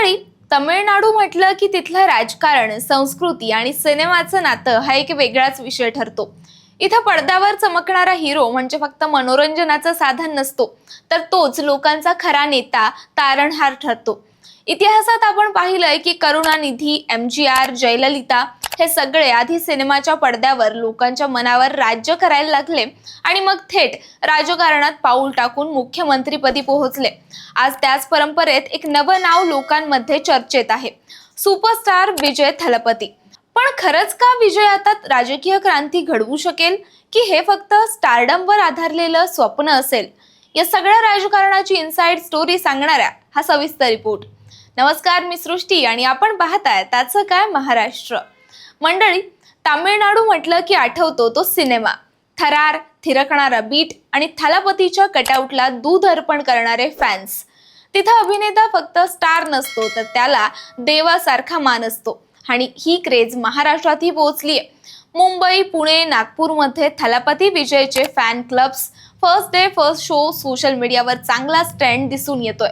मंडळी तमिळनाडू म्हटलं की तिथलं राजकारण संस्कृती आणि सिनेमाचं नातं हा एक वेगळाच विषय ठरतो. इथं पडद्यावर चमकणारा हिरो म्हणजे फक्त मनोरंजनाचं साधन नसतो तर तोच लोकांचा खरा नेता तारणहार ठरतो. इतिहासात आपण पाहिलंय की Karunanidhi M G R Jayalalithaa हे सगळे आधी सिनेमाच्या पडद्यावर लोकांच्या मनावर राज्य करायला लागले आणि मग थेट राजकारणात पाऊल टाकून मुख्यमंत्रीपदी पोहोचले. आज त्याच परंपरेत एक नवं नाव लोकांमध्ये चर्चेत आहे. सुपरस्टार विजय थलपती. पण खरंच का विजय आता राजकीय क्रांती घडवू शकेल? की हे फक्त स्टारडमवर आधारलेलं स्वप्न असेल? या सगळ्या राजकारणाची इनसाइड स्टोरी सांगणाऱ्या हा सविस्तर रिपोर्ट नमस्कार मी सृष्टी आणि आपण पाहताय त्याचं काय महाराष्ट्र. मंडळी तामिळनाडू म्हटलं की आठवतो तो सिनेमा. थरार थिरकणारा बीट आणि थलापतीच्या कटआउटला दूध अर्पण करणारे फॅन्स. तिथं अभिनेता फक्त स्टार नसतो तर त्याला देवासारखा मान असतो. आणि ही क्रेज महाराष्ट्रातही पोहोचली आहे मुंबई पुणे नागपूरमध्ये Thalapathy विजयचे fan clubs first day first show social मीडियावर चांगलाच ट्रेंड दिसून येतोय.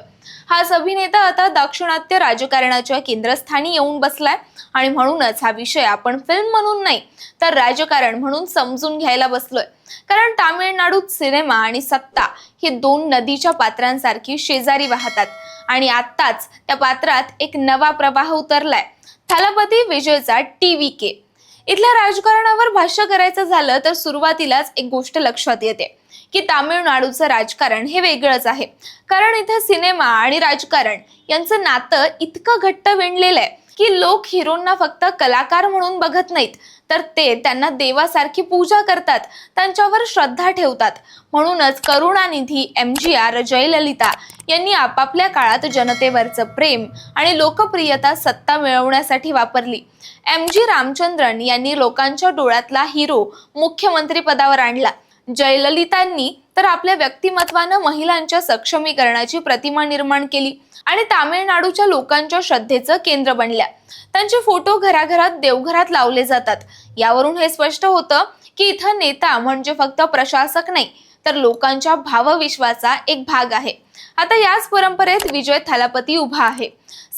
हाच अभिनेता आता दाक्षिणात्य राजकारणाच्या केंद्रस्थानी येऊन बसलाय. आणि म्हणूनच हा विषय आपण फिल्म म्हणून नाही तर राजकारण म्हणून समजून घ्यायला बसलोय. कारण तामिळनाडूत सिनेमा आणि सत्ता ही दोन नदीच्या पात्रांसारखी शेजारी वाहतात. आणि आत्ताच त्या पात्रात एक नवा प्रवाह उतरलाय. Thalapathy विजयचा T V K. इथल्या राजकारणावर भाष्य करायचं झालं तर सुरुवातीलाच एक गोष्ट लक्षात येते. की तामिळनाडूचं राजकारण हे वेगळंच आहे. कारण इथं सिनेमा आणि राजकारण यांचं नातं इतकं घट्ट विणलेलं आहे की लोक हिरोंना फक्त कलाकार म्हणून बघत नाहीत. तर ते त्यांना देवासारखी पूजा करतात त्यांच्यावर श्रद्धा ठेवतात. म्हणूनच Karunanidhi M G R Jayalalithaa यांनी आपापल्या काळात जनतेवरचं प्रेम आणि लोकप्रियता सत्ता मिळवण्यासाठी वापरली. एम जी रामचंद्रन यांनी लोकांच्या डोळ्यातला हिरो मुख्यमंत्री पदावर आणला. जयललितांनी तर आपल्या व्यक्तिमत्वानं महिलांच्या सक्षमीकरणाची प्रतिमा निर्माण केली आणि तामिळनाडूच्या लोकांच्या श्रद्धेचं केंद्र बनल्या. त्यांचे फोटो घराघरात देवघरात लावले जातात. यावरून हे स्पष्ट होतं की इथं नेता म्हणजे फक्त प्रशासक नाही तर लोकांच्या भावविश्वाचा एक भाग आहे. आता याच परंपरेत विजय थालापती उभा आहे.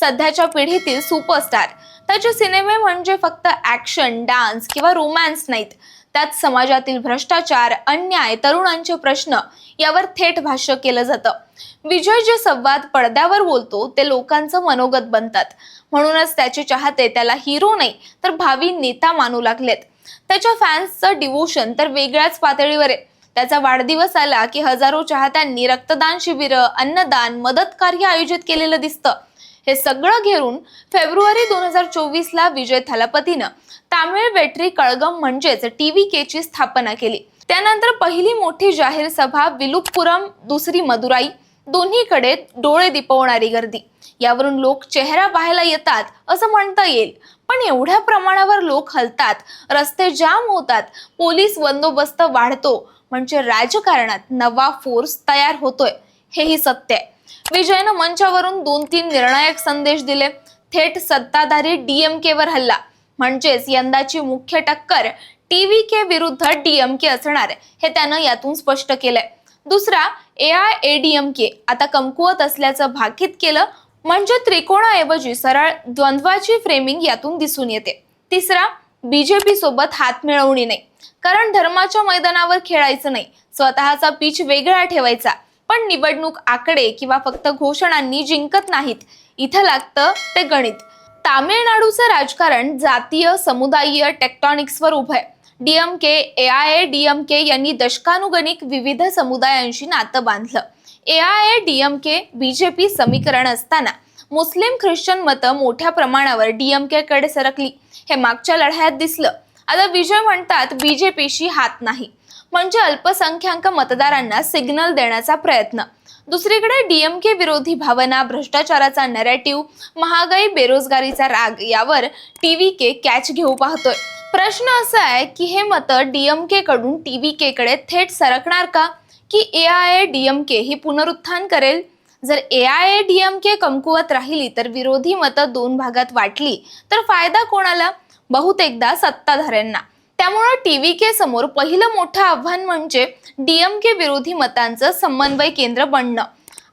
सध्याच्या पिढीतील सुपरस्टार. त्याचे सिनेमे म्हणजे फक्त ऍक्शन डान्स किंवा रोमॅन्स नाहीत. त्यात समाजातील भ्रष्टाचार अन्याय तरुणांचे प्रश्न यावर थेट भाष्य केलं जातं. विजय जे संवाद पडद्यावर बोलतो ते लोकांचं मनोगत बनतात. म्हणूनच त्याचे चाहते त्याला हिरो नाही तर भावी नेता मानू लागलेत. त्याच्या फॅन्सचं डिवोशन तर वेगळ्याच पातळीवर आहे. त्याचा वाढदिवस आला की हजारो चाहत्यांनी रक्तदान शिबिरं अन्नदान मदत कार्य आयोजित केलेलं दिसतं. हे सगळं घेऊन फेब्रुवारी दोन हजार चोवीस ला विजय थलापतीनं तामिळ वेट्री कळगम म्हणजेच टीव्ही के ची स्थापना केली. त्यानंतर पहिली मोठी जाहीर सभा विलुपुरम दुसरी मदुराई दोन्हीकडे डोळे दिपवणारी गर्दी. यावरून लोक चेहरा पाहायला येतात असं म्हणता येईल. पण एवढ्या प्रमाणावर लोक हलतात रस्ते जाम होतात पोलीस बंदोबस्त वाढतो म्हणजे राजकारणात नवा फोर्स तयार होतोय हेही सत्य आहे. विजयनं मंचावरून दोन तीन निर्णायक संदेश दिले. थेट सत्ताधारी डीएमके वर हल्ला. म्हणजेच यंदाची मुख्य टक्कर टीव्ही के विरुद्ध डीएमके असणार हे त्यानं यातून स्पष्ट केलंय. दुसरा ए आय ए डीएमके आता कमकुवत असल्याचं भाकीत केलं म्हणजे त्रिकोणाऐवजी सरळ द्वंद्वाची फ्रेमिंग यातून दिसून येते. तिसरा बीजेपी सोबत हात मिळवणी नाही. कारण धर्माच्या मैदानावर खेळायचं नाही. स्वतःचा पिच वेगळा ठेवायचा. पण निवडणूक आकडे किंवा फक्त घोषणांनी जिंकत नाहीत. इथं लागतं ते गणित. तामिळनाडूचं राजकारण जातीय समुदायीय टेक्टॉनिक्सवर उभं आहे DMK A I A DMK यांनी दशकानुगणिक विविध समुदायांशी नातं बांधलं. A I A DMK BJP समीकरण असताना मुस्लिम ख्रिश्चन मतं मोठ्या प्रमाणावर डीएमकेकडे सरकली. हे मागच्या लढ्यात दिसलं. आता विजय म्हणतात बीजेपीशी हात नाही. म्हणजे अल्पसंख्याक मतदारांना सिग्नल देण्याचा प्रयत्न. दुसरीकडे डीएमके विरोधी भावना भ्रष्टाचाराचा नॅरेटिव्ह महागाई बेरोजगारीचा राग यावर टी व्ही के कॅच घेऊ पाहतोय. प्रश्न असा आहे की हे मतं डीएमके कडून टीव्ही के कडे थेट सरकणार का? की ए आय ए डीएमके ही पुनरुत्थान करेल? जर ए आय ए डीएमके कमकुवत राहिली तर विरोधी मतं दोन भागात वाटली तर फायदा कोणाला? बहुतेकदा सत्ताधाऱ्यांना. त्यामुळं टीव्ही के समोर पहिलं मोठं आव्हान म्हणजे डीएमके विरोधी मतांचं समन्वय केंद्र बनणं.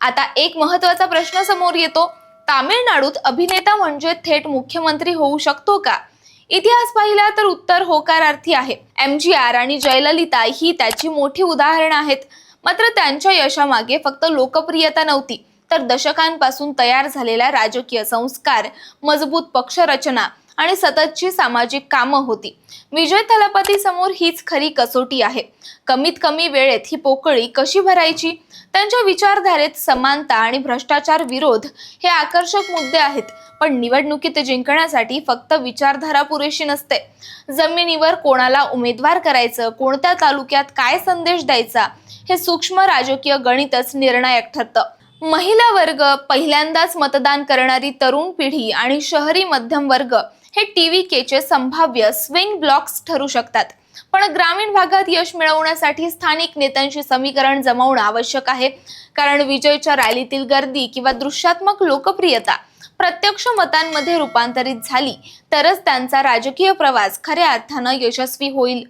आता एक महत्त्वाचा प्रश्न समोर येतो तामिळनाडूत अभिनेता म्हणजे थेट मुख्यमंत्री होऊ शकतो का? इतिहास पाहिला तर उत्तर होकारार्थी आहे. एम जी आर आणि जयललिता ही त्याची मोठी उदाहरणं आहेत. मात्र त्यांच्या यशामागे फक्त लोकप्रियता नव्हती तर दशकांपासून तयार झालेला राजकीय संस्कार मजबूत पक्षरचना आणि सततची सामाजिक कामं होती. विजय थलपती समोर हीच खरी कसोटी आहे. कमीत कमी वेळेत ही पोकळी कशी भरायची? त्यांच्या विचारधारेत समानता आणि भ्रष्टाचार विरोध हे आकर्षक मुद्दे आहेत. पण निवडणुकीत जिंकण्यासाठी फक्त विचारधारा पुरेशी नसते. जमिनीवर कोणाला उमेदवार करायचं कोणत्या तालुक्यात काय संदेश द्यायचा हे सूक्ष्म राजकीय गणितच निर्णायक ठरतं. महिला वर्ग पहिल्यांदाच मतदान करणारी तरुण पिढी आणि शहरी मध्यम वर्ग हे टी व्ही केचे संभाव्य स्विंग ब्लॉक्स ठरू शकतात. पण ग्रामीण भागात यश मिळवण्यासाठी स्थानिक नेत्यांशी समीकरण जमवणं आवश्यक आहे. कारण विजयच्या रॅलीतील गर्दी किंवा दृश्यात्मक लोकप्रियता प्रत्यक्ष मतांमध्ये रूपांतरित झाली तरच त्यांचा राजकीय प्रवास खऱ्या अर्थानं यशस्वी होईल.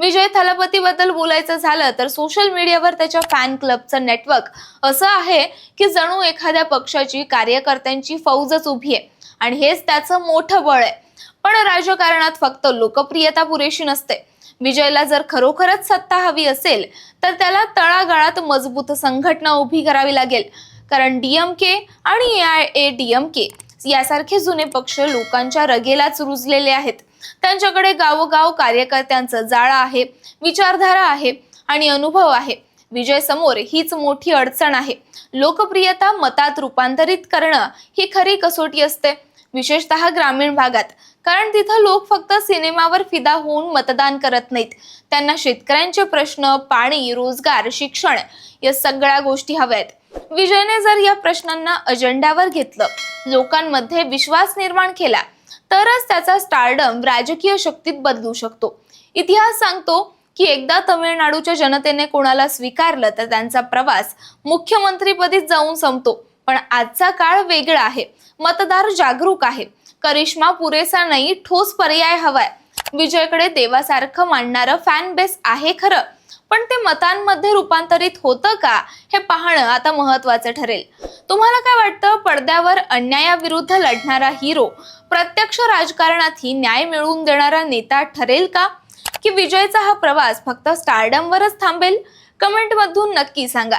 विजय थलपतीबद्दल बोलायचं झालं तर सोशल मीडियावर त्याच्या फॅन क्लबचं नेटवर्क असं आहे की जणू एखाद्या पक्षाची कार्यकर्त्यांची फौजच उभी आहे. आणि हेच त्याचं मोठं बळ आहे. पण राजकारणात फक्त लोकप्रियता पुरेशी नसते. विजयला जर खरोखरच सत्ता हवी असेल तर त्याला तळागाळात मजबूत संघटना उभी करावी लागेल. कारण डीएमके आणि ए ए डीएमके यासारखे जुने पक्ष लोकांच्या रगेलाच रुजलेले आहेत. त्यांच्याकडे गावोगाव कार्यकर्त्यांचं जाळं आहे विचारधारा आहे आणि अनुभव आहे. विजय समोर हीच मोठी अडचण आहे. लोकप्रियता मतात रूपांतरित करणं ही खरी कसोटी असते. विशेषतः ग्रामीण भागात. कारण तिथं लोक फक्त सिनेमावर फिदा होऊन मतदान करत नाहीत. त्यांना शेतकऱ्यांचे प्रश्न पाणी रोजगार शिक्षण या सगळ्या गोष्टी हव्या आहेत विजयने जर या प्रश्नांना अजेंड्यावर घेतलं लोकांमध्ये विश्वास निर्माण केला तरच त्याचा स्टारडम राजकीय शक्तीत बदलू शकतो. इतिहास सांगतो की एकदा तमिळनाडूच्या जनतेने कोणाला स्वीकारलं तर त्यांचा प्रवास मुख्यमंत्रीपदी जाऊन संपतो. पण आजचा काळ वेगळा आहे. मतदार जागरूक आहे. करिश्मा पुरेसा नाही ठोस पर्याय हवाय. विजयकडे देवासारखं मांडणारं फॅन बेस आहे खरं. पण ते मतांमध्ये रूपांतरित होतं का हे पाहणं आता महत्वाचं ठरेल. तुम्हाला काय वाटतं? पडद्यावर अन्यायाविरुद्ध लढणारा हिरो प्रत्यक्ष राजकारणातही न्याय मिळवून देणारा नेता ठरेल का? की विजयचा हा प्रवास फक्त स्टारडमवरच थांबेल? कमेंटमधून नक्की सांगा.